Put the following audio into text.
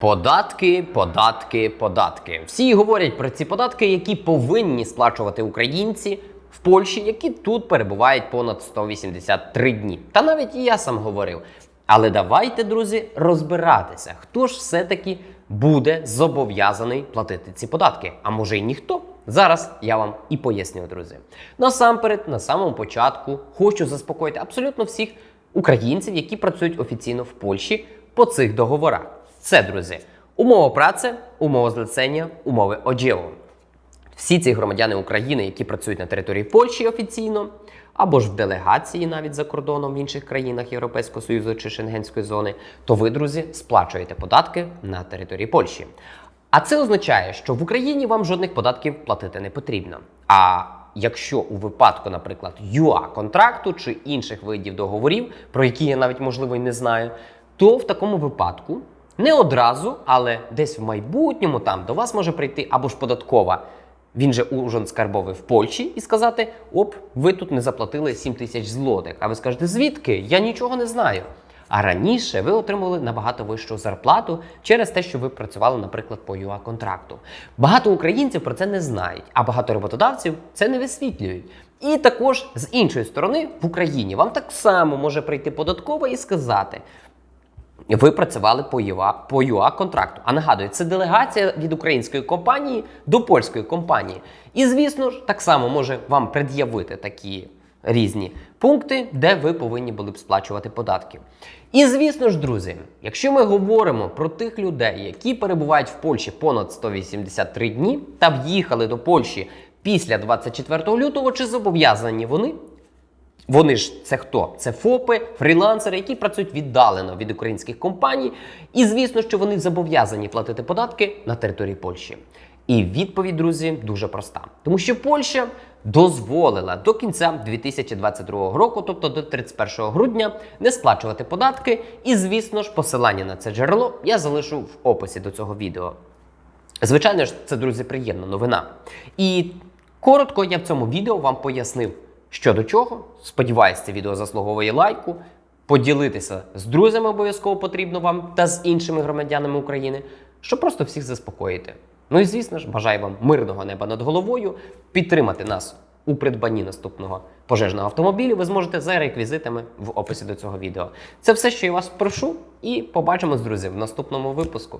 Податки, податки, податки. Всі говорять про ці податки, які повинні сплачувати українці в Польщі, які тут перебувають понад 183 дні. Та навіть і я сам говорив. Але давайте, друзі, розбиратися, хто ж все-таки буде зобов'язаний платити ці податки. А може й ніхто. Зараз я вам і поясню, друзі. Насамперед, на самому початку хочу заспокоїти абсолютно всіх українців, які працюють офіційно в Польщі по цих договорах. Це, друзі, умова праці, умова злицення, умови оділу. Всі ці громадяни України, які працюють на території Польщі офіційно, або ж в делегації навіть за кордоном в інших країнах Європейського Союзу чи Шенгенської зони, то ви, друзі, сплачуєте податки на території Польщі. А це означає, що в Україні вам жодних податків платити не потрібно. А якщо у випадку, наприклад, ЮА контракту чи інших видів договорів, про які я навіть можливо й не знаю, то в такому випадку не одразу, але десь в майбутньому там до вас може прийти або ж податкова. Він же урząd скарбовий в Польщі і сказати: оп, ви тут не заплатили 7 тисяч злотих. А ви скажете, звідки? Я нічого не знаю. А раніше ви отримували набагато вищу зарплату через те, що ви працювали, наприклад, по ЮА контракту. Багато українців про це не знають, а багато роботодавців це не висвітлюють. І також з іншої сторони в Україні вам так само може прийти податкова і сказати: ви працювали по ЮА, по ЮА контракту. А нагадую, це делегація від української компанії до польської компанії. І, звісно ж, так само може вам пред'явити такі різні пункти, де ви повинні були б сплачувати податки. І звісно ж, друзі, якщо ми говоримо про тих людей, які перебувають в Польщі понад 183 дні та в'їхали до Польщі після 24 лютого, чи зобов'язані вони вони ж це хто? Це ФОПи, фрілансери, які працюють віддалено від українських компаній. І звісно, що вони зобов'язані платити податки на території Польщі. І відповідь, друзі, дуже проста, тому що Польща дозволила до кінця 2022 року, тобто до 31 грудня, не сплачувати податки. І, звісно ж, посилання на це джерело я залишу в описі до цього відео. Звичайно ж, це, друзі, приємна новина. І коротко я в цьому відео вам пояснив, що до чого. Сподіваюсь, це відео заслуговує лайку. Поділитися з друзями обов'язково потрібно вам та з іншими громадянами України, щоб просто всіх заспокоїти. Ну і звісно ж, бажаю вам мирного неба над головою, підтримати нас у придбанні наступного пожежного автомобілю. Ви зможете за реквізитами в описі до цього відео. Це все, що я вас прошу, і побачимось, друзі, в наступному випуску.